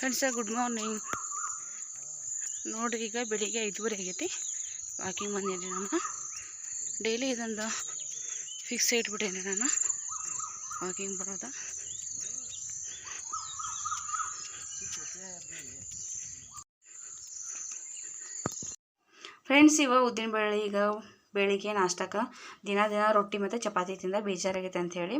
Friends good morning ನೋಡ್ರಿ, ಈಗ ಬೆಳಿಗ್ಗೆ ಐದುವರೆ ಆಗೈತಿ. ವಾಕಿಂಗ್ ಬಂದೀನಿ ನಾನು. ಡೈಲಿ ಇದೊಂದು ಫಿಕ್ಸ್ ಇಟ್ಬಿಟ್ಟೇನೆ ನಾನು. ವಾಕಿಂಗ್ ಬರೋದು. ಫ್ರೆಂಡ್ಸ್ ಇವ ಉದ್ದಿನ ಬೇಳೆ ಈಗ ಬೆಳಿಗ್ಗೆ ನಾಷ್ಟಕ್ಕೆ ದಿನ ದಿನ ರೊಟ್ಟಿ ಮತ್ತು ಚಪಾತಿ ತಿಂದ ಬೇಜಾರಾಗೈತೆ ಅಂತ ಹೇಳಿ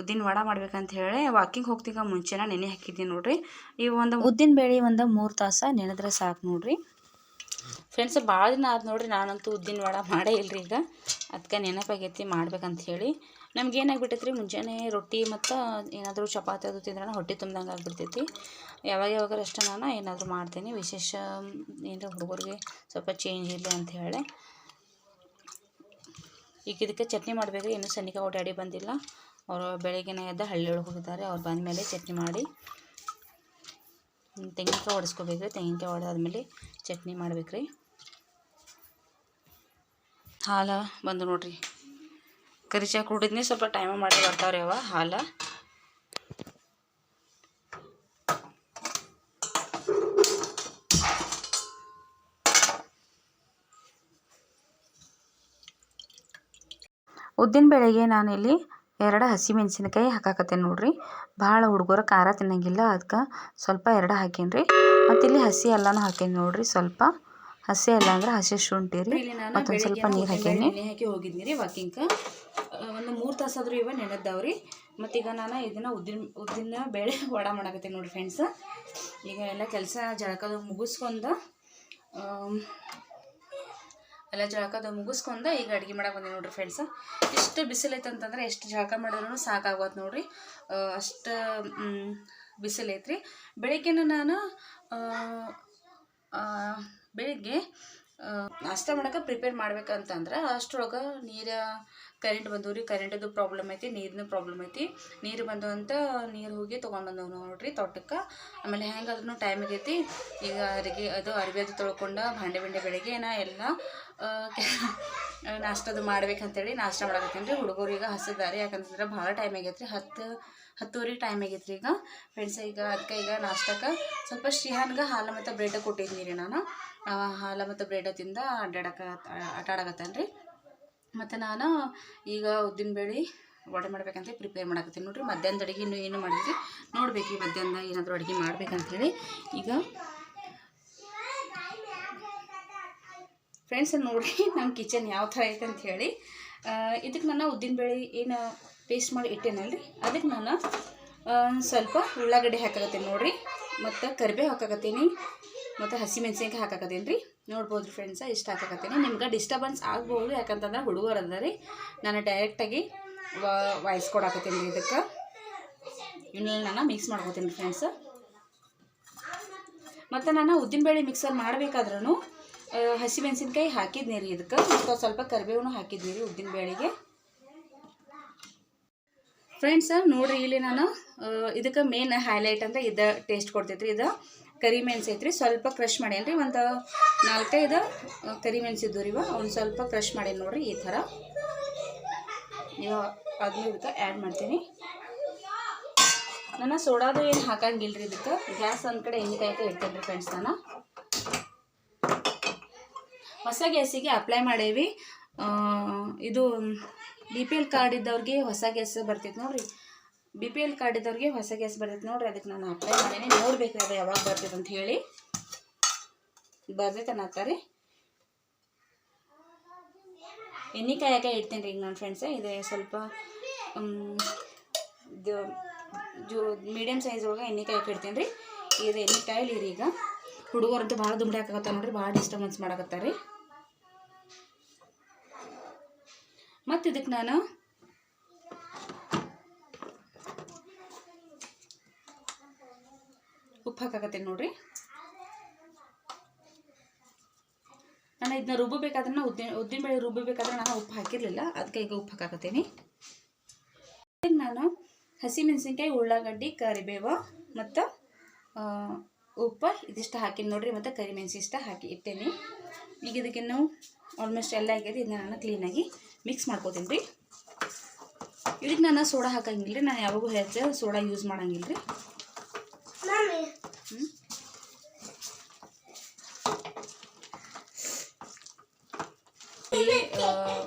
ಉದ್ದಿನ ವಡ ಮಾಡ್ಬೇಕಂತ ಹೇಳಿ ವಾಕಿಂಗ್ ಹೋಗ್ತೀಗ ಮುಂಚೆನ ನೆನೆ ಹಾಕಿದ್ದೀನಿ ನೋಡ್ರಿ. ಈ ಒಂದು ಉದ್ದಿನ ಬೇಳೆ ಒಂದು ಮೂರು ತಾಸು ನೆನೆದ್ರೆ ಸಾಕು ನೋಡ್ರಿ. ಫ್ರೆಂಡ್ಸ್ ಭಾಳ ದಿನ ಆದ ನೋಡ್ರಿ ನಾನಂತೂ ಉದ್ದಿನ ವಡ ಮಾಡೇ ಇಲ್ರಿ ಈಗ. ಅದಕ್ಕೆ ನೆನಪಾಗೈತಿ ಮಾಡ್ಬೇಕಂತ ಹೇಳಿ. ನಮ್ಗೆ ಏನಾಗ್ಬಿಟ್ಟೈತೆ ರೀ ಮುಂಜಾನೆ ರೊಟ್ಟಿ ಮತ್ತು ಏನಾದರೂ ಚಪಾತಿ ಅದು ತಿಂದ್ರೆ ಹೊಟ್ಟೆ ತುಂಬ್ದಂಗೆ ಆಗ್ಬಿಡ್ತೈತಿ. ಯಾವಾಗ ಯಾವಾಗ ಅಷ್ಟೇ ನಾನು ಏನಾದರೂ ಮಾಡ್ತೀನಿ. ವಿಶೇಷ ಏನಾರ ಹುಡುಗರಿಗೆ ಸ್ವಲ್ಪ ಚೇಂಜ್ ಇಲ್ಲ ಅಂತ ಹೇಳಿ. ಈಗ ಇದಕ್ಕೆ ಚಟ್ನಿ ಮಾಡಬೇಕ್ರಿ. ಇನ್ನೂ ಸನ್ನಿಕ ಡ್ಯಾಡಿ ಬಂದಿಲ್ಲ. ಅವರು ಬೆಳಗ್ಗೆನೇ ಎದ್ದ ಹಳ್ಳಿ ಒಳಗೆ ಹೋಗಿದ್ದಾರೆ. ಅವ್ರು ಬಂದಮೇಲೆ ಚಟ್ನಿ ಮಾಡಿ ತೆಂಗಿನಕಾಯಿ ಹೊಡೆಸ್ಕೋಬೇಕ್ರಿ ತೆಂಗಿನಕಾಯಿ ಹೊಡೆದಾದ್ಮೇಲೆ ಚಟ್ನಿ ಮಾಡ್ಬೇಕ್ರಿ. ಹಾಲು ಬಂದು ನೋಡ್ರಿ. ಕರಿಚಾ ಕುಡಿದ್ನಿ ಸ್ವಲ್ಪ ಟೈಮ್ ಮಾಡಿ ಬರ್ತಾವ್ರಿ ಅವ ಹಾಲು. ಉದ್ದಿನ ಬೇಳೆಗೆ ನಾನಿಲ್ಲಿ ಎರಡು ಹಸಿಮೆಣ್ಸಿನ್ಕಾಯಿ ಹಾಕಾಕತ್ತೇನೆ ನೋಡಿರಿ. ಭಾಳ ಹುಡುಗರು ಖಾರ ತಿನ್ನಂಗಿಲ್ಲ ಅದಕ್ಕೆ ಸ್ವಲ್ಪ ಎರಡು ಹಾಕೀನಿ ರೀ ಮತ್ತು ಇಲ್ಲಿ ಹಸಿ ಎಲ್ಲನೂ ಹಾಕೀನಿ ನೋಡಿರಿ ಸ್ವಲ್ಪ ಹಸಿ ಎಲ್ಲ ಅಂದ್ರೆ ಹಸಿ ಶುಂಠಿ ರೀ ಮತ್ತೊಂದು ಸ್ವಲ್ಪ ನೀರು ಹಾಕೀನಿ. ನೆನೆ ಹಾಕಿ ಹೋಗಿದ್ನಿ ರೀ ವಾಕಿಂಗ್ ಒಂದು ಮೂರು ತಾಸಾದ್ರೂ ಇವ ನೆನೆದ್ದಾವ್ರಿ. ಮತ್ತೀಗ ನಾನು ಇದನ್ನ ಉದ್ದಿನ ಉದ್ದಿನ ಬೇಳೆ ವಡ ಮಾಡಕತ್ತೀನಿ ನೋಡಿರಿ ಫ್ರೆಂಡ್ಸ್ ಈಗ ಎಲ್ಲ ಕೆಲಸ ಜಳಕದ ಮುಗಿಸ್ಕೊಂಡು ಎಲ್ಲ ಜಳಕದು ಮುಗಿಸ್ಕೊಂಡು ಈಗ ಅಡುಗೆ ಮಾಡಕ್ಕೆ ಬಂದೆ ನೋಡ್ರಿ ಫ್ರೆಂಡ್ಸ್ ಎಷ್ಟು ಬಿಸಿಲೈತೆ ಅಂತಂದ್ರೆ ಎಷ್ಟು ಜಳಕ ಮಾಡಿದ್ರು ಸಾಕಾಗೋದು ನೋಡ್ರಿ. ಅಷ್ಟು ಬಿಸಿಲೈತ್ರಿ ಬೆಳಿಗ್ಗೆ ನಾನು ಬೆಳಿಗ್ಗೆ ನಾಷ್ಟ ಮಾಡೋಕೆ ಪ್ರಿಪೇರ್ ಮಾಡ್ಬೇಕಂತಂದ್ರೆ ಅಷ್ಟರೊಳಗೆ ನೀರು ಕರೆಂಟ್ ಬಂದವು ರೀ ಕರೆಂಟದು ಪ್ರಾಬ್ಲಮ್ ಐತಿ, ನೀರಿನ ಪ್ರಾಬ್ಲಮ್ ಐತಿ. ನೀರು ಬಂದವು ಅಂತ ನೀರು ಹೋಗಿ ತೊಗೊಂಡು ಬಂದವು ನೋಡ್ರಿ ತೋಟಕ್ಕೆ. ಆಮೇಲೆ ಹೆಂಗಾದ್ರೂ ಟೈಮ್ ಆಗೈತಿ. ಈಗ ಅರಿಗೆ ಅದು ಅರಿವಿ ಅದು ತೊಳ್ಕೊಂಡು ಭಾಂಡೆ ಬಿಂಡೆ ಬೆಳಗ್ಗೆ ನಾ ಎಲ್ಲ ನಾಷ್ಟದು ಮಾಡ್ಬೇಕಂತೇಳಿ ನಾಷ್ಟ ಮಾಡಕತ್ತೀನಿ ರೀ. ಹುಡುಗರು ಈಗ ಹಸಿದ್ದಾರೆ ಯಾಕಂತಂದ್ರೆ ಭಾಳ ಟೈಮ್ ಆಗೈತೆ ರೀ ಹತ್ತು, ಹತ್ತುವರೆ ಟೈಮ್ ಆಗೈತೆ ಈಗ. ಫ್ರೆಂಡ್ಸ್ ಈಗ ಅದಕ್ಕೆ ಈಗ ನಾಷ್ಟಕ್ಕೆ ಸ್ವಲ್ಪ ಶ್ರೀಹಾನ್ಗೆ ಹಾಲು ಮತ್ತು ಬ್ರೆಡ್ ಕೊಟ್ಟಿದ್ದೀನಿ ರೀ ನಾನು. ಹಾಲು ಮತ್ತು ಬ್ರೆಡ್ ತಿಂದ ಅಡ್ಡಾಡಕ ಆಟ ಆಡಕತ್ತಾನೆ ರೀ ಮತ್ತು ನಾನು ಈಗ ಉದ್ದಿನ ಬೇಳೆ ವಡೆ ಮಾಡ್ಬೇಕಂತ ಪ್ರಿಪೇರ್ ಮಾಡಕತ್ತೀನಿ. ನೋಡಿರಿ, ಮಧ್ಯಾಹ್ನದ ಅಡುಗೆ ಇನ್ನೂ ಏನು ಮಾಡಿದ್ರಿ ನೋಡ್ಬೇಕು ಮಧ್ಯಾಹ್ನ ಏನಾದರೂ ಅಡುಗೆ ಮಾಡ್ಬೇಕಂತೇಳಿ. ಈಗ ಫ್ರೆಂಡ್ಸ್ ನೋಡಿರಿ ನಮ್ಮ ಕಿಚನ್ ಯಾವ ಥರ ಐತೆ ಅಂತ ಹೇಳಿ ಇದಕ್ಕೆ ನಾನು ಉದ್ದಿನಬೇಳೆ ಏನು ಪೇಸ್ಟ್ ಮಾಡಿ ಇಟ್ಟೇನಲ್ರಿ? ಅದಕ್ಕೆ ನಾನು ಸ್ವಲ್ಪ ಉಳ್ಳಾಗಡ್ಡೆ ಹಾಕಾಕತ್ತೀನಿ ನೋಡಿರಿ. ಮತ್ತು ಕರಿಬೇವು ಹಾಕಾಕತ್ತೀನಿ. ಮತ್ತು ಹಸಿಮೆಣ್ಸಿನ್ಕಾಯಿ ಹಾಕಾಕತ್ತೀನಿ ರೀ ನೋಡ್ಬೋದು ರೀ ಫ್ರೆಂಡ್ಸ ಇಷ್ಟು ಹಾಕಾಕತ್ತೀನಿ. ನಿಮ್ಗೆ ಡಿಸ್ಟರ್ಬೆನ್ಸ್ ಆಗ್ಬೋದು, ಯಾಕಂತಂದ್ರೆ ಹುಡುಗರು ಅದ ರೀ ನಾನು ಡೈರೆಕ್ಟಾಗಿ ವಾಯ್ಸ್ ಕೊಡಾಕತ್ತೀನಿ ರೀ ಇದಕ್ಕೆ. ಇವನ್ನೆಲ್ಲ ನಾನು ಮಿಕ್ಸ್ ಮಾಡ್ಕೋತೀನಿ ರೀ ಫ್ರೆಂಡ್ಸ್ ಮತ್ತು ನಾನು ಉದ್ದಿನಬೇಳೆ ಮಿಕ್ಸರ್ ಮಾಡಬೇಕಾದ್ರೂ ಹಸಿಮೆಣಸಿನ್ಕಾಯಿ ಹಾಕಿದ್ನಿ ರೀ ಇದಕ್ಕೆ. ಮತ್ತು ಸ್ವಲ್ಪ ಕರಿಬೇವನು ಹಾಕಿದ್ನಿ ರೀ ಉದ್ದಿನಬೇಳೆಗೆ. ಫ್ರೆಂಡ್ಸ್ ನೋಡಿರಿ ಇಲ್ಲಿ ನಾನು ಇದಕ್ಕೆ ಮೇನ್ ಹೈಲೈಟ್ ಅಂದರೆ ಇದು ಟೇಸ್ಟ್ ಕೊಡ್ತೈತ್ರಿ ಇದು. ಕರಿಮೆಣಸು ಐತ್ರಿ, ಸ್ವಲ್ಪ ಕ್ರಷ್ ಮಾಡೇನಿ ರೀ ಒಂದು ನಾಲ್ಕೈದು ಕರಿ ಕರಿಮೆಣಸು ಇದ್ದು ರೀ ಒಂದು ಸ್ವಲ್ಪ ಕ್ರಷ್ ಮಾಡೇನಿ ನೋಡ್ರಿ ಈ ಥರ. ಇವ ಅದನ್ನ ಇದಕ್ಕೆ ಆ್ಯಡ್ ಮಾಡ್ತೀನಿ. ನಾನು ಸೋಡಾದು ಏನು ಹಾಕಂಗಿಲ್ಲ ರೀ ಇದಕ್ಕೆ? ಗ್ಯಾಸ್ ಒಂದು ಕಡೆ ಎಣ್ಣೆ ಕಾಯ್ಕೆ ಇಡ್ತೇನೆ ರೀ ಫ್ರೆಂಡ್ಸ್ ನಾನು. ಹೊಸ ಗ್ಯಾಸಿಗೆ ಅಪ್ಲೈ ಮಾಡೇವಿ. ಇದು ಬಿ ಪಿ ಎಲ್ ಕಾರ್ಡ್ ಇದ್ದವ್ರಿಗೆ ಹೊಸ ಗ್ಯಾಸ್ ಬರ್ತೈತೆ ನೋಡ್ರಿ. ಬಿ ಪಿ ಎಲ್ ಕಾರ್ಡ್ ಇದ್ದವ್ರಿಗೆ ಹೊಸ ಗ್ಯಾಸ್ ಬರ್ತೈತೆ ನೋಡ್ರಿ, ಅದಕ್ಕೆ ನಾನು ಅಪ್ಲೈ ಮಾಡೀನಿ ನೋಡ್ಬೇಕು ಅದು ಯಾವಾಗ ಬರ್ತೈತೆ ಅಂತ ಹೇಳಿ. ಬರ್ತೈತೆ ಅನ್ನತ್ತಾರೆ. ಎಣ್ಣೆ ಕಾಯಕ್ಕೆ ಇಡ್ತೀನಿ ರೀ ಈಗ ನನ್ನ ಫ್ರೆಂಡ್ಸೇ ಇದೆ ಸ್ವಲ್ಪ ಮೀಡಿಯಮ್ ಸೈಜ್ ಒಳಗೆ ಎಣ್ಣೆ ಕಾಯಕ್ಕೆ ಇಡ್ತೀನಿ ರೀ. ಇದು ಎಣ್ಣೆ ಕಾಯಿಲಿ ರೀ ಈಗ. ಹುಡುಗರಂತೂ ಭಾಳ ದುಂಬಡಿ ಹಾಕತ್ತ ನೋಡ್ರಿ, ಭಾಳ ಡಿಸ್ಟರ್ಬೆನ್ಸ್ ಮಾಡಕತ್ತಾರ. ರೀ ಮತ್ತು ಇದಕ್ಕೆ ನಾನು ಹಾಕಾಕತ್ತೀನಿ ನೋಡ್ರಿ. ನಾನು ಇದನ್ನ ರುಬ್ಬಬೇಕಾದ್ರೆ ನಾನು ಉದ್ದಿನ ಉದ್ದಿನ ಬೇಳೆ ರುಬ್ಬಬೇಕಾದ್ರೆ ನಾನು ಉಪ್ಪು ಹಾಕಿರಲಿಲ್ಲ. ಅದಕ್ಕೆ ಈಗ ಉಪ್ಪು ಹಾಕಾಕತ್ತೀನಿ ನಾನು ಹಸಿಮೆಣಸಿನ್ಕಾಯಿ, ಉಳ್ಳಾಗಡ್ಡಿ, ಕರಿಬೇವು ಮತ್ತು ಉಪ್ಪು ಇದಿಷ್ಟು ಹಾಕಿ ನೋಡಿರಿ ಮತ್ತು ಕರಿಮೆಣಸು ಇಷ್ಟ ಹಾಕಿ ಇಟ್ಟೇನಿ. ಈಗ ಇದಕ್ಕೆ ನಾವು ಆಲ್ಮೋಸ್ಟ್ ಎಲ್ಲ ಆಗೈತಿ ಇದನ್ನ ನಾನು ಕ್ಲೀನಾಗಿ ಮಿಕ್ಸ್ ಮಾಡ್ಕೋತೀನಿ ರೀ. ಇದಕ್ಕೆ ನಾನು ಸೋಡಾ ಹಾಕಂಗಿಲ್ಲ ರೀ ನಾನು ಯಾವಾಗೂ ಹೆಚ್ಚು ಸೋಡಾ ಯೂಸ್ ಮಾಡಂಗಿಲ್ಲ ರೀ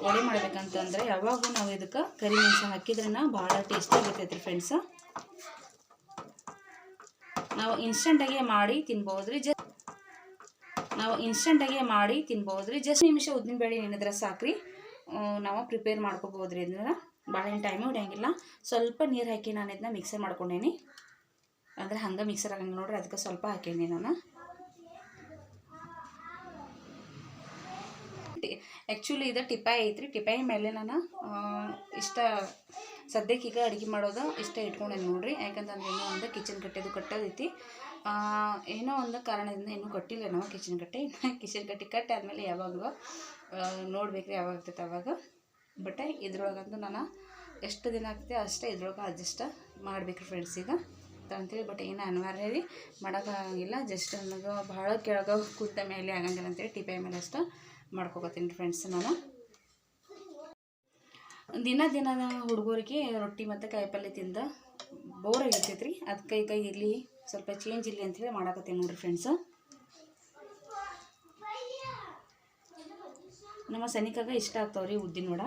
ವಡೆ ಮಾಡ್ಬೇಕಂತಂದ್ರೆ ಯಾವಾಗೂ ನಾವು ಇದಕ್ಕೆ ಕರಿಮೆಣಸು ಹಾಕಿದ್ರನ ಭಾಳ ಟೇಸ್ಟಿ ಆಗಿರ್ತೈತ್ರಿ ಫ್ರೆಂಡ್ಸ ನಾವು ಇನ್ಸ್ಟಂಟಾಗಿ ಮಾಡಿ ತಿನ್ಬೋದ್ರಿ ಜಸ್ಟ್ ನಾವು ಇನ್ಸ್ಟಂಟಾಗಿ ಮಾಡಿ ತಿನ್ಬೋದ್ರಿ ಜಸ್ಟ್ ನಿಮಿಷ ಉದ್ದಿನಬೇಳೆ ಏನಿದ್ರೆ ಸಾಕ್ರಿ. ನಾವು ಪ್ರಿಪೇರ್ ಮಾಡ್ಕೋಬೋದ್ರಿ ಇದನ್ನ. ಭಾಳ ಏನು ಟೈಮು ಹಿಡಿಯಂಗಿಲ್ಲ. ಸ್ವಲ್ಪ ನೀರು ಹಾಕಿ ನಾನು ಇದನ್ನ ಮಿಕ್ಸರ್ ಮಾಡ್ಕೊಂಡೇನಿ. ಅಂದರೆ ಹಂಗೆ ಮಿಕ್ಸರ್ ಆಗಂಗೆ ನೋಡ್ರಿ, ಅದಕ್ಕೆ ಸ್ವಲ್ಪ ಹಾಕೇನಿ ನಾನು. ಆ್ಯಕ್ಚುಲಿ ಇದು ಟಿಪಾಯಿ ಐತ್ರಿ. ಟಿಪಾಯಿ ಮೇಲೆ ನಾನು ಇಷ್ಟ ಸದ್ಯಕ್ಕೆ ಈಗ ಅಡುಗೆ ಮಾಡೋದು ಇಷ್ಟ ಇಟ್ಕೊಂಡೇನೆ ನೋಡ್ರಿ. ಯಾಕಂತಂದ್ರೆ ಏನೋ ಒಂದು ಕಿಚನ್ ಕಟ್ಟೆದು ಕಟ್ಟೋದೈತಿ. ಏನೋ ಒಂದು ಕಾರಣದಿಂದ ಇನ್ನೂ ಕಟ್ಟಿಲ್ಲ ನಾವು ಕಿಚನ್ ಕಟ್ಟೆ. ಕಿಚನ್ ಕಟ್ಟೆ ಕಟ್ಟಿ ಆದಮೇಲೆ ಯಾವಾಗಲೂ ನೋಡ್ಬೇಕ್ರಿ ಯಾವಾಗ ಆಗ್ತೈತೆ ಅವಾಗ. ಬಟ್ ಇದ್ರೊಳಗಂತೂ ನಾನು ಎಷ್ಟು ದಿನ ಆಗ್ತೈತೆ ಅಷ್ಟೇ ಇದ್ರೊಳಗೆ ಅಡ್ಜಸ್ಟ್ ಮಾಡ್ಬೇಕ್ರಿ ಫ್ರೆಂಡ್ಸ್ ಈಗ. ಅಂತೇಳಿ ಬಟ್ ಏನು ಅನಿವಾರ್ಯ ರೀ ಮಾಡೋಕ್ಕಾಗಂಗಿಲ್ಲ ಜಸ್ಟ್ ನನಗೆ ಭಾಳ ಕೆಳಗೆ ಕೂತ ಮೇಲೆ ಆಗಂಗಿಲ್ಲ ಅಂತೇಳಿ ಟಿಪಾಯಿ ಮೇಲೆ ಅಷ್ಟು ಮಾಡ್ಕೊಬತ್ತೀನಿ ಫ್ರೆಂಡ್ಸ್ ನಾನು. ದಿನ ದಿನ ಹುಡುಗರಿಗೆ ರೊಟ್ಟಿ ಮತ್ತು ಕಾಯಿಪಲ್ಯ ತಿಂದ ಬೋರ್ ಆಗಿರ್ತೈತೆ ರೀ ಅದು ಕೈ ಕೈ ಇರಲಿ, ಸ್ವಲ್ಪ ಚೇಂಜ್ ಇರಲಿ ಅಂತೇಳಿ ಮಾಡಾಕತ್ತೀನಿ ನೋಡಿರಿ ಫ್ರೆಂಡ್ಸ್ ನಮ್ಮ ಸನಿಕಾಗ ಇಷ್ಟ ಆಗ್ತಾವ್ರಿ ಉದ್ದಿನ ವಡ.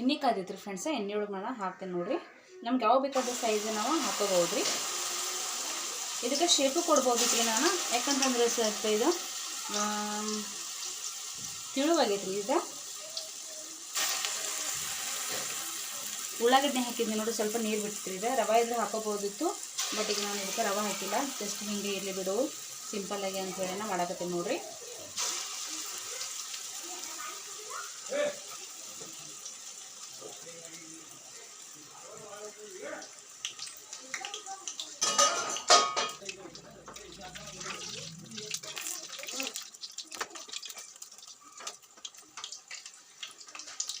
ಎಣ್ಣೆ ಕಾದೈತ್ರಿ ಫ್ರೆಂಡ್ಸ ಎಣ್ಣೆ ಒಳಗೆ ನಾನು ಹಾಕ್ತೇನೆ ನೋಡಿರಿ. ನಮ್ಗೆ ಯಾವ ಬೇಕಾದ ಸೈಜ್ ನಾವು ಹಾಕೋಬಹುದು ರೀ ಇದಕ್ಕೆ ಶೇಪು ಈಗ ನಾನು. ಯಾಕಂತಂದ್ರೆ ಸ್ವಲ್ಪ ಇದು ತಿಳುವಾಗೈತ್ರಿ ಇದು. ಉಳ್ಳಾಗಡ್ಡೆ ಹಾಕಿದ್ದೆ ನೋಡಿ ಸ್ವಲ್ಪ ನೀರು ಬಿಡ್ತೀರಿ ಇದು ರವೆ ಇದ್ರೆ ಹಾಕೋಬೋದಿತ್ತು ಬಟ್ ಈಗ ನಾನು ಇದಕ್ಕೆ ರವೆ ಹಾಕಿಲ್ಲ. ಜಸ್ಟ್ ಹಿಂಗೆ ಇರಲಿ ಬಿಡು. ಸಿಂಪಲ್ಲಾಗಿ ಅಂತ ಹೇಳಿ ನಾ ಮಾಡಾಕತ್ತೀನಿ ನೋಡ್ರಿ.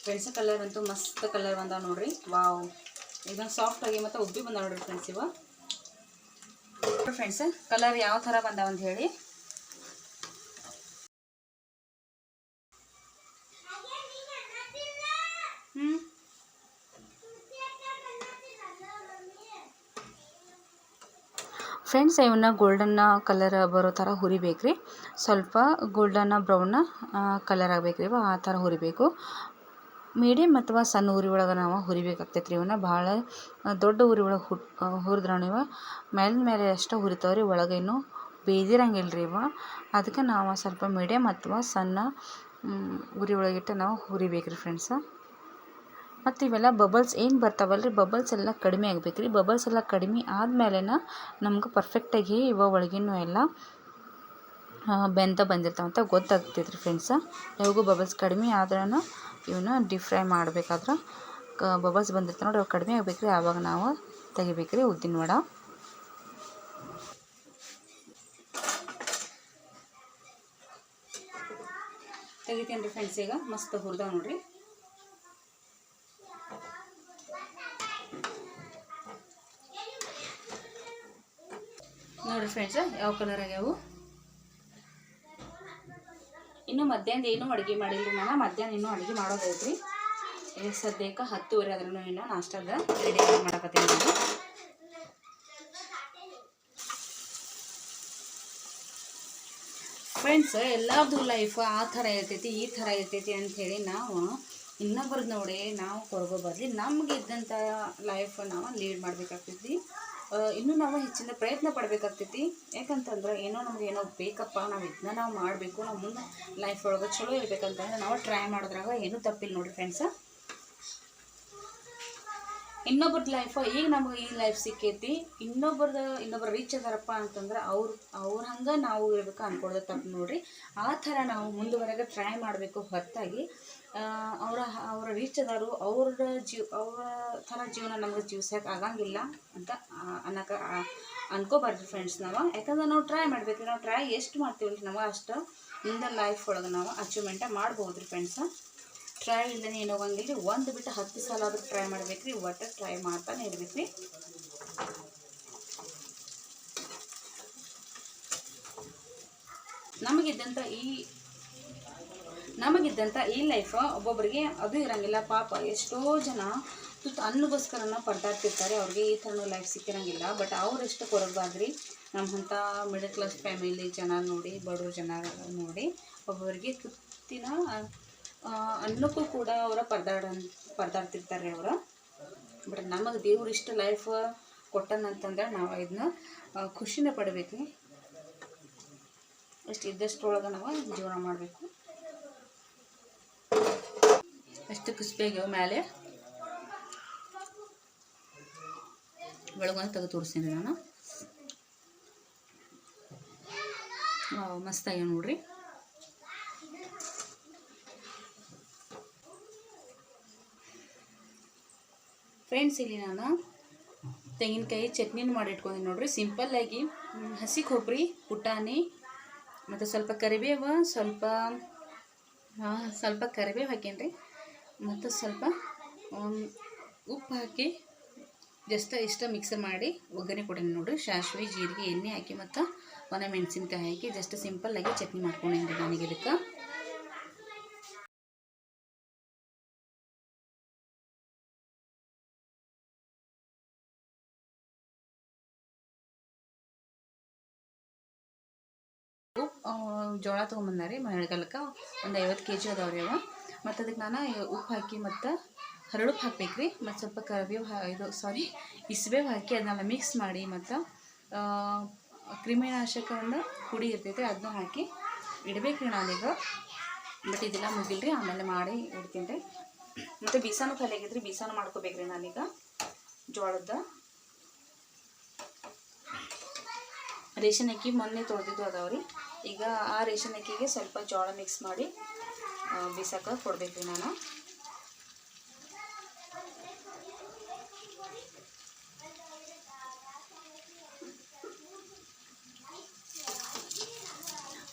ಫ್ರೆಂಡ್ಸ್ ಕಲರ್ ಅಂತೂ ಮಸ್ತ್ ಕಲರ್ ಬಂದಾವ ನೋಡ್ರಿ. ವಾವ್ ಇದು ಸಾಫ್ಟ್ ಆಗಿ ಮತ್ತು ಉಬ್ಬಿ ಬಂದಾವ ನೋಡ್ರಿ ಫ್ರೆಂಡ್ಸ್ ಇವ. ಫ್ರೆಂಡ್ಸ್ ಕಲರ್ ಯಾವ ಥರ ಬಂದಾವ ಅಂತ ಹೇಳಿ. ಫ್ರೆಂಡ್ಸ್ ಇವನ್ನ ಗೋಲ್ಡನ್ನ ಕಲರ್ ಬರೋ ಥರ ಹುರಿಬೇಕ್ರಿ. ಸ್ವಲ್ಪ ಗೋಲ್ಡನ್ನ ಬ್ರೌನ್ನ ಕಲರ್ ಆಗಬೇಕ್ರಿ. ಇವ ಆ ಥರ ಹುರಿಬೇಕು. ಮೀಡಿಯಮ್ ಅಥವಾ ಸಣ್ಣ ಉರಿ ಒಳಗೆ ನಾವು ಹುರಿಬೇಕಾಗ್ತೈತೆ ರೀ ಇವನ್ನ. ಭಾಳ ದೊಡ್ಡ ಉರಿ ಒಳಗೆ ಹುಟ್ ಹುರಿದ್ರೆ ಇವ. ಮೇಲಿನ ಮೇಲೆ ಅಷ್ಟೇ ಹುರಿತಾವ್ರಿ. ಒಳಗೆ ಇನ್ನೂ ಬೇಯ್ದಿರಂಗಿಲ್ಲ ರೀ ಇವ. ಅದಕ್ಕೆ ನಾವು ಸ್ವಲ್ಪ ಮೀಡಿಯಮ್ ಅಥವಾ ಸಣ್ಣ ಉರಿ ಒಳಗಿಟ್ಟು ನಾವು ಹುರಿಬೇಕ್ರಿ ಫ್ರೆಂಡ್ಸ ಮತ್ತು ಇವೆಲ್ಲ ಬಬಲ್ಸ್ ಏನು ಬರ್ತಾವಲ್ಲ ರೀ ಬಬಲ್ಸ್ ಎಲ್ಲ ಕಡಿಮೆ ಆಗ್ಬೇಕು ರೀ ಬಬಲ್ಸ್ ಎಲ್ಲ ಕಡಿಮೆ ಆದಮೇಲೆ ನಮ್ಗೆ ಪರ್ಫೆಕ್ಟಾಗಿ ಇವ ಒಳಗಿನೂ ಎಲ್ಲ ಬೆಂತ ಬಂದಿರ್ತಾವ ಅಂತ ಗೊತ್ತಾಗ್ತೈತೆ ರೀ ಫ್ರೆಂಡ್ಸ ಯಾವಾಗೂ ಬಬಲ್ಸ್ ಕಡಿಮೆ ಆದ್ರೂ ಇವನ್ನ ಡೀಪ್ ಫ್ರೈ ಮಾಡಬೇಕಾದ್ರೆ, ಕ ಬಬಲ್ಸ್ ಬಂದಿರ್ತಾವೆ ನೋಡಿ ಅವು ಕಡಿಮೆ ಆಗ್ಬೇಕು ರೀ ಆವಾಗ ನಾವು ತೆಗಿಬೇಕು ರೀ ಉದ್ದಿನ ವಡ. ತೆಗಿತೀನಿ ರೀ ಫ್ರೆಂಡ್ಸ್ ಈಗ. ಮಸ್ತ್ ಹುರಿದಾವ ನೋಡ್ರಿ. ನೋಡ್ರಿ ಫ್ರೆಂಡ್ಸ್ ಯಾವ ಕಲರ್ ಆಗ್ಯಾವು ಇನ್ನು ಮಧ್ಯಾಹ್ನ ಏನೂ ಅಡುಗೆ ಮಾಡಿಲ್ಲ ನಾನು? ಮಧ್ಯಾಹ್ನ ಇನ್ನೂ ಅಡುಗೆ ಮಾಡೋದೈತ್ರಿ ಈಗ ಸದ್ಯಕ್ಕೆ ಹತ್ತುವರೆ ಆದ್ರೂ ಇನ್ನೂ ನಾಷ್ಟದ ರೆಡಿ ಮಾಡಕತ್ತೀನಿ ನಾನು. ಫ್ರೆಂಡ್ಸ್ ಎಲ್ಲದು ಲೈಫ್ ಆ ಥರ ಇರ್ತೈತಿ, ಈ ಥರ ಇರ್ತೈತಿ ಅಂಥೇಳಿ ನಾವು ಇನ್ನೊಬ್ರದ್ದು ನೋಡಿ ನಾವು ಕೊರಗೋ ಬದಲಿ ನಮ್ಗೆ ಇದ್ದಂಥ ಲೈಫ್ ನಾವು ಲೀಡ್ ಮಾಡಬೇಕಾಗ್ತೈತಿ. ಇನ್ನೂ ನಾವು ಹೆಚ್ಚಿನ ಪ್ರಯತ್ನ ಪಡಬೇಕಾಗ್ತೈತಿ. ಯಾಕಂತಂದ್ರೆ ಏನೋ ನಮ್ಗೆ ಏನೋ ಬೇಕಪ್ಪ, ನಾವು ಇದನ್ನ ನಾವು ಮಾಡಬೇಕು, ನಾವು ಮುಂದೆ ಲೈಫ್ ಒಳಗೆ ಚಲೋ ಇರಬೇಕಂತಂದ್ರೆ ನಾವು ಟ್ರೈ ಮಾಡಿದ್ರಾಗ ಏನೂ ತಪ್ಪಿಲ್ಲ ನೋಡಿ ಫ್ರೆಂಡ್ಸ ಇನ್ನೊಬ್ರದ್ದು ಲೈಫ್ ಈಗ ನಮಗೆ ಈ ಲೈಫ್ ಸಿಕ್ಕೈತಿ. ಇನ್ನೊಬ್ರದ್ದು ಇನ್ನೊಬ್ರು ರೀಚ್ ಅದಾರಪ್ಪ ಅಂತಂದ್ರೆ ಅವ್ರು, ಅವ್ರ ಹಂಗೆ ನಾವು ಇರ್ಬೇಕು ಅನ್ಕೊಳ್ದೆ ತಪ್ಪು ನೋಡ್ರಿ. ಆ ಥರ ನಾವು ಮುಂದುವರೆಗೆ ಟ್ರೈ ಮಾಡಬೇಕು ಹೊರತಾಗಿ ಅವರ ಅವರ ರೀಚ್ ಅದಾರು ಅವ್ರ ಜೀವ, ಅವರ ಥರ ಜೀವನ ನಮ್ಗೆ ಜೀವ್ಸಕ್ಕೆ ಆಗಂಗಿಲ್ಲ ಅಂತ ಅನ್ನಕ ಅನ್ಕೋಬಾರ್ದು ಫ್ರೆಂಡ್ಸ್ ನಾವು. ಯಾಕಂದ್ರೆ ನಾವು ಟ್ರೈ ಮಾಡ್ಬೇಕು ನಾವು ಟ್ರೈ ಎಷ್ಟು ಮಾಡ್ತೀವಿ ನಮಗೆ ಅಷ್ಟು ಮುಂದೆ ಲೈಫ್ ಒಳಗೆ ನಾವು ಅಚೀವ್ಮೆಂಟ ಮಾಡ್ಬೋದು ರೀ ಫ್ರೆಂಡ್ಸ ಟ್ರೈ ಇಲ್ಲದೇ ಏನು ಹೋಗಂಗಿಲ್ಲ ರೀ ಒಂದು ಬಿಟ್ಟು ಹತ್ತು ಸಲ ಆದರೂ ಟ್ರೈ ಮಾಡ್ಬೇಕು ರೀ. ಒಟ್ಟು ಟ್ರೈ ಮಾಡ್ತಾನೆ ಇರ್ಬೇಕು ರೀ. ನಮಗಿದ್ದಂಥ ಈ ನಮಗಿದ್ದಂಥ ಈ ಲೈಫ್ ಒಬ್ಬೊಬ್ಬರಿಗೆ ಅದು ಇರಂಗಿಲ್ಲ. ಪಾಪ ಎಷ್ಟೋ ಜನ ತುತ್ತು ಅನ್ನಗೋಸ್ಕರನ ಪರ್ದಾಡ್ತಿರ್ತಾರೆ. ಅವ್ರಿಗೆ ಈ ಥರನೂ ಲೈಫ್ ಸಿಕ್ಕಿರಂಗಿಲ್ಲ. ಬಟ್ ಅವರೆಷ್ಟು ಕೊರಗಾದ್ರಿ ನಮ್ಮಂಥ ಮಿಡಲ್ ಕ್ಲಾಸ್ ಫ್ಯಾಮಿಲಿ ಜನ ನೋಡಿ, ಬಡವ್ರ ಜನ ನೋಡಿ ಒಬ್ಬೊಬ್ಬರಿಗೆ ತುತ್ತಿನ ಅನ್ನಕ್ಕೂ ಕೂಡ ಅವರ ಪರದಾಡ ಪರದಾಡ್ತಿರ್ತಾರೆ ಅವರು. ಬಟ್ ನಮಗೆ ದೇವ್ರು ಇಷ್ಟು ಲೈಫ್ ಕೊಟ್ಟನಂತಂದ್ರೆ ನಾವು ಇದನ್ನ ಖುಷಿನ ಪಡಬೇಕು. ಅಷ್ಟು ಇದ್ದಷ್ಟರೊಳಗೆ ನಾವು ಜೀವನ ಮಾಡಬೇಕು. ಅಷ್ಟು ಕ್ರಿಸ್ಪಿಯಾಗ್ಯಾವ ಮೇಲೆ ಬೆಳಗ್ಗೆ ತೆಗೆದು ತೋರಿಸ್ತೀನಿ ನಾನು. ವಾವ್, ಮಸ್ತ್ ಆಗ್ಯಾವ ನೋಡ್ರಿ. ಫ್ರೆಂಡ್ಸ್, ಇಲ್ಲಿ ನಾನು ತೆಂಗಿನಕಾಯಿ ಚಟ್ನಿನ ಮಾಡಿಟ್ಕೊಂಡಿನಿ ನೋಡ್ರಿ. ಸಿಂಪಲ್ಲಾಗಿ ಹಸಿ ಕೊಬ್ಬರಿ, ಪುಟಾಣಿ, ಮತ್ತು ಸ್ವಲ್ಪ ಕರಿಬೇವು, ಸ್ವಲ್ಪ ಸ್ವಲ್ಪ ಕರಿಬೇವು ಹಾಕೇನ್ರಿ. ಮತ್ತು ಸ್ವಲ್ಪ ಉಪ್ಪು ಹಾಕಿ ಜಸ್ಟ್ ಇಷ್ಟ ಮಿಕ್ಸರ್ ಮಾಡಿ ಒಗ್ಗರಣೆ ಕೊಡೀನಿ ನೋಡ್ರಿ. ಸಾಸಿವೆ, ಜೀರಿಗೆ, ಎಣ್ಣೆ ಹಾಕಿ ಮತ್ತು ಒಣ ಮೆಣಸಿನ್ಕಾಯಿ ಹಾಕಿ ಜಸ್ಟ್ ಸಿಂಪಲ್ಲಾಗಿ ಚಟ್ನಿ ಮಾಡ್ಕೊಂಡೇನಿ ನನಗೆ ಇದಕ್ಕೆ ಜೋಳ ತೊಗೊಂಬಂದಾರಿ ಮಳೆಗಾಲಕ್ಕೆ ಒಂದು ಐವತ್ತು ಕೆ ಜಿ ಅದಾವ್ರಿ ಅವ. ಮತ್ತು ಅದಕ್ಕೆ ನಾನು ಉಪ್ಪು ಹಾಕಿ ಮತ್ತು ಹರಳುಪ್ಪು ಹಾಕ್ಬೇಕು ರೀ. ಮತ್ತು ಸ್ವಲ್ಪ ಕರಿಬೇವು ಇದು ಸಾರಿ ಇಸ್ಬೇವು ಹಾಕಿ ಅದನ್ನೆಲ್ಲ ಮಿಕ್ಸ್ ಮಾಡಿ ಮತ್ತು ಕ್ರಿಮಿನಾಶಕವನ್ನು ಪುಡಿ ಇರ್ತೈತೆ ಅದನ್ನ ಹಾಕಿ ಇಡಬೇಕು ರೀ ನಾನೀಗ ಬಟ್ ಇದೆಲ್ಲ ಮುಗಿಲ್ರಿ, ಆಮೇಲೆ ಮಾಡಿ ಇಡ್ತೀನಿ ರೀ. ಮತ್ತು ಬೀಸಾನು ಖಾಲಿ ಆಗೈತ್ರಿ ಬೀಸಾನು ಮಾಡ್ಕೋಬೇಕು ರೀ ನಾನೀಗ ಜೋಳದ ರೇಷನ್ ಅಕ್ಕಿ ಮೊನ್ನೆ ತೊಳೆದಿದ್ದು ಅದಾವ್ರಿ ಈಗ ಆ ರೇಷನ್ ಅಕ್ಕಿಗೆ ಸ್ವಲ್ಪ ಜೋಳ ಮಿಕ್ಸ್ ಮಾಡಿ ಬಿಸಾಕ ಕೊಡ್ಬೇಕು ನಾನು.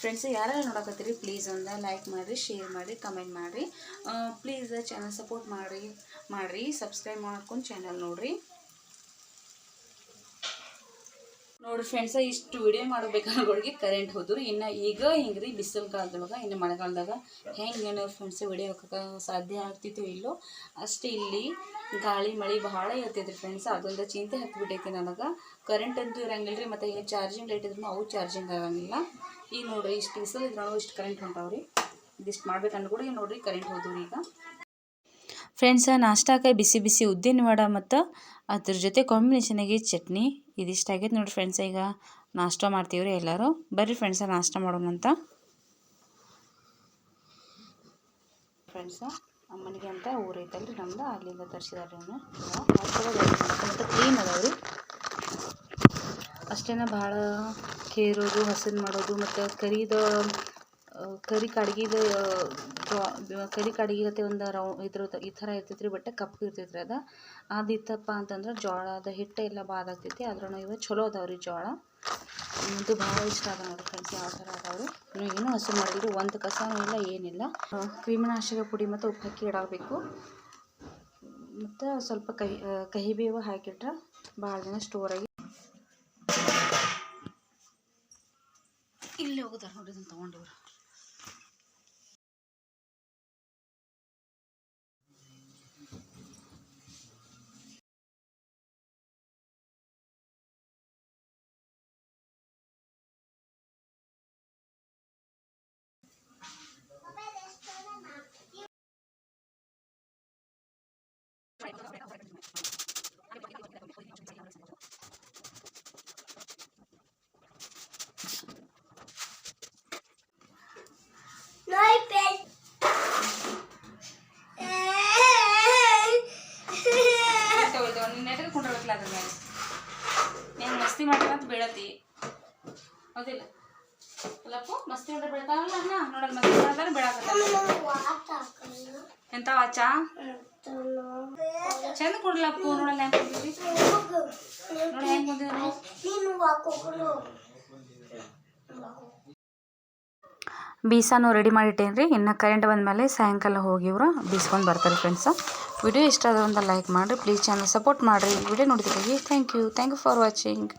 ಫ್ರೆಂಡ್ಸ್ ಯಾರೆಲ್ಲ ನೋಡಕತ್ತೀರಿ ಪ್ಲೀಸ್ ಒಂದು ಲೈಕ್ ಮಾಡಿರಿ ಶೇರ್ ಮಾಡಿ ಕಮೆಂಟ್ ಮಾಡಿರಿ. ಪ್ಲೀಸ್ ಚಾನಲ್ ಸಪೋರ್ಟ್ ಮಾಡಿ ಮಾಡಿರಿ ಸಬ್ಸ್ಕ್ರೈಬ್ ಮಾಡ್ಕೊಂಡು ಚಾನಲ್ ನೋಡಿರಿ. ನೋಡಿ ಫ್ರೆಂಡ್ಸ ಇಷ್ಟು ವಿಡಿಯೋ ಮಾಡಬೇಕಾಗೋಳಿಗೆ ಕರೆಂಟ್ ಹೋದ್ರು. ಇನ್ನು ಈಗ ಹಿಂಗೆ ರೀ ಬಿಸಿಲು ಕಾಲದೊಳಗೆ, ಇನ್ನು ಮಳೆಗಾಲದಾಗ ಹೆಂಗೆ ಏನು ಫ್ರೆಂಡ್ಸ್ ವಿಡಿಯೋ ಹಾಕೋಕೆ ಸಾಧ್ಯ ಆಗ್ತಿತ್ತು ಇಲ್ಲೋ, ಅಷ್ಟೇ ಇಲ್ಲಿ ಗಾಳಿ, ಮಳೆ ಬಹಳ ಇರ್ತೈತೆ ರೀ ಫ್ರೆಂಡ್ಸ್ ಅದೊಂದು ಚಿಂತೆ ಹತ್ಬಿಟ್ಟೈತಿ ನನಗೆ. ಕರೆಂಟ್ ಅಂತೂ ಇರಂಗಿಲ್ಲ ರೀ ಮತ್ತು ಚಾರ್ಜಿಂಗ್ ಲೈಟ್ ಇದ್ರೂ ಅವು ಚಾರ್ಜಿಂಗ್ ಆಗಂಗಿಲ್ಲ. ಈಗ ನೋಡ್ರಿ, ಇಷ್ಟು ಬಿಸಿಲು ಇದ್ರೂ ಇಷ್ಟು ಕರೆಂಟ್ ಹೊಂಟಾವ್ರಿ. ಇದಿಷ್ಟು ಮಾಡ್ಬೇಕಂದ್ರೆ ಕೂಡ ಈಗ ನೋಡ್ರಿ ಕರೆಂಟ್ ಹೋದ್ರಿ ಈಗ. ಫ್ರೆಂಡ್ಸ ನಾಷ್ಟಾಕ ಬಿಸಿ ಬಿಸಿ ಉದ್ದಿನ ವಡ ಮತ್ತು ಅದ್ರ ಜೊತೆ ಕಾಂಬಿನೇಷನಾಗಿ ಚಟ್ನಿ. ಇದಿಷ್ಟು ಆಗೈತೆ ನೋಡಿ ಫ್ರೆಂಡ್ಸ್ ಈಗ ನಾಷ್ಟ ಮಾಡ್ತೀವ್ರಿ ಎಲ್ಲರೂ. ಬರ್ರಿ ಫ್ರೆಂಡ್ಸ ನಾಷ್ಟ ಮಾಡೋಣ ಅಂತ. ಫ್ರೆಂಡ್ಸ ಅಮ್ಮನಿಗೆ ಅಂತ ಊರೈತಲ್ರಿ ನಮ್ದು. ಅಲ್ಲಿಂದ ತರಿಸಿದಾರ್ರಿ ಮತ್ತು ಕ್ಲೀನ್ ಅದಾವ್ರಿ. ಅಷ್ಟೇನ ಭಾಳ ಕೇರೋದು ಹಸಿರು ಮಾಡೋದು, ಮತ್ತು ಕರಿದ ಕರಿ ಕಡ್ಗಿದು ಕರಿ ಕಡ್ಗಿಗತ್ತೆ ಒಂದು ರೌ, ಇದ್ರ ಈ ಥರ ಇರ್ತೈತೆ ರೀ ಬಟ್ ಕಪ್ಪು ಇರ್ತೈತೆ ರೀ ಅದು ಇತ್ತಪ್ಪ ಅಂತಂದ್ರೆ ಜೋಳದ ಹಿಟ್ಟು ಎಲ್ಲ ಬಾದಾಗ್ತೈತಿ ಅದ್ರೂ ಇವ ಚಲೋ ಅದಾವೆ ರೀ ಜೋಳ ಇದು ಭಾಳ ಇಷ್ಟ ಅದ ನೋಡಿ ಫ್ರೆಂಡ್ಸ್, ಯಾವ ಥರ ಅದಾವೆ ಏನೂ ಹಸು ಮಾಡಿದ್ರು, ಒಂದು ಕಸ ಇಲ್ಲ, ಏನಿಲ್ಲ. ಕ್ರಿಮಿನಾಶಕ ಪುಡಿ ಮತ್ತು ಉಪ್ಪು ಹಾಕಿ ಇಡಬೇಕು ಮತ್ತು ಸ್ವಲ್ಪ ಕಹಿ ಕಹಿ ಬೇವು ಹಾಕಿಟ್ರೆ ಭಾಳ ದಿನ ಸ್ಟೋರ್ ಆಗಿ ಇಲ್ಲಿ ಹೋಗುದಾರ ನೋಡಿ ಇದನ್ನು ತೊಗೊಂಡವ್ರು ಅಲ್ಲಪ್ಪು ಮಸ್ತಿ ಮಾಡ್ರೆ ಬೀಳ್ತಾವಲ್ಲ ಅಣ್ಣ? ನೋಡಲ್ಲ ಮಸ್ತಿ ಮಾಡಿದ್ರೆ ಬೀಳಾಕತ್ತ ಎಂತ ವಾಚ ಚಂದ ಕೊಡ್ಲಪ್ಪು, ನೋಡಲ್ಲ ಹೆಂಗ್ ಕೊಡ್ತೀವಿ. ನೋಡಿ ಹೆಂಗ್ ಬಂದಿದ್ರು ಬೀಸಾನು ರೆಡಿ ಮಾಡಿಟ್ಟೇನ್ರಿ. ಇನ್ನು ಕರೆಂಟ್ ಬಂದಮೇಲೆ ಸಾಯಂಕಾಲ ಹೋಗಿ ಇವರು ಬೀಸ್ಕೊಂಡು ಬರ್ತಾರೆ ಫ್ರೆಂಡ್ಸ್ ವಿಡಿಯೋ ಇಷ್ಟ ಆದ್ರೆ ಒಂದು ಲೈಕ್ ಮಾಡಿರಿ. ಪ್ಲೀಸ್ ಚಾನಲ್ ಸಪೋರ್ಟ್ ಮಾಡಿರಿ. Video ನೋಡಿದ್ದಕ್ಕಾಗಿ thank you thank you for watching